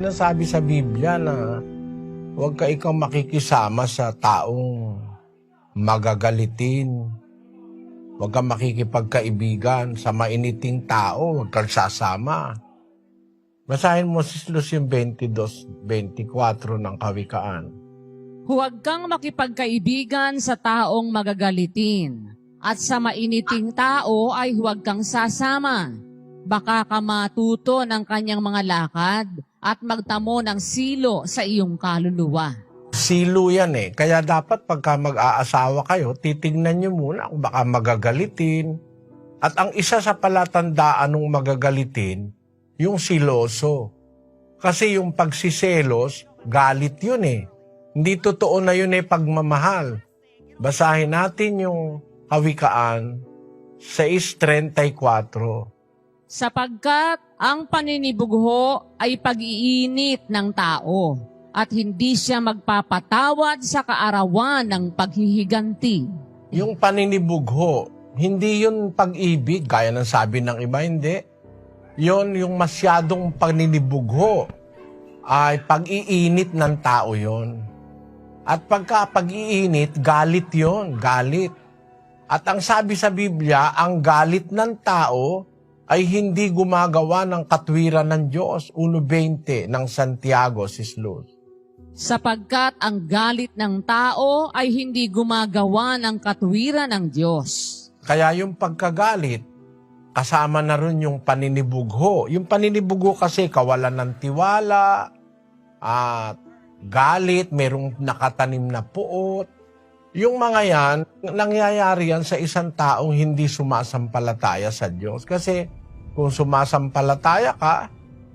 Nasabi sa Biblia na huwag ka ikaw makikisama sa taong magagalitin. Huwag kang makikipagkaibigan sa mainiting tao. Huwag kang sasama. Basahin mo si Lucian 22, 24 ng Kawikaan. Huwag kang makipagkaibigan sa taong magagalitin. At sa mainiting tao ay huwag kang sasama. Baka ka matuto ng kanyang mga lakad at magtamo ng silo sa iyong kaluluwa. Silo yan eh. Kaya dapat pagka mag-aasawa kayo, titignan nyo muna kung baka magagalitin. At ang isa sa palatandaan ng magagalitin, yung siloso. Kasi yung pagsiselos, galit yun eh. Hindi totoo na yun eh pagmamahal. Basahin natin yung Kawikaan 6.34. Sapagkat ang paninibugho ay pag-iinit ng tao at hindi siya magpapatawad sa kaarawan ng paghihiganti. Yung paninibugho, hindi yun pag-ibig, gaya ng sabi ng iba, hindi. Yon yung masyadong paninibugho ay pag-iinit ng tao yon. At pagka pag-iinit, galit yon, galit. At ang sabi sa Biblia, ang galit ng tao ay hindi gumagawa ng katwiran ng Diyos. 1.20 ng Santiago, Sislus. sapagkat ang galit ng tao ay hindi gumagawa ng katwiran ng Diyos. Kaya yung pagkagalit, kasama na rin yung paninibugho. Yung paninibugho kasi kawalan ng tiwala, at galit, merong nakatanim na puot. Yung mga yan, nangyayari yan sa isang taong hindi sumasampalataya sa Diyos. Kasi kung sumasampalataya ka,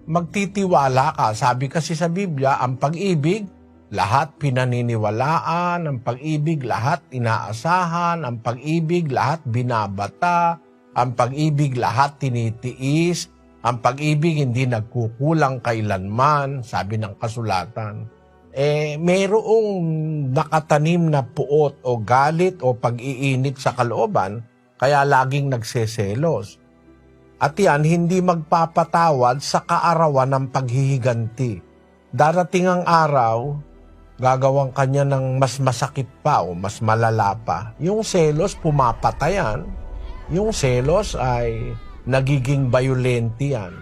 magtitiwala ka. Sabi kasi sa Biblia, ang pag-ibig, lahat pinaniniwalaan, ang pag-ibig, lahat inaasahan, ang pag-ibig, lahat binabata, ang pag-ibig, lahat tinitiis, ang pag-ibig hindi nagkukulang kailanman, sabi ng kasulatan. Eh, mayroong nakatanim na puot o galit o pag-iinit sa kalooban, kaya laging nagseselos. At yan, hindi magpapatawad sa kaarawan ng paghihiganti. Darating ang araw, gagawang kanya ng mas masakit pa o mas malala pa. Yung selos, pumapatayan. Yung selos ay nagiging violent yan.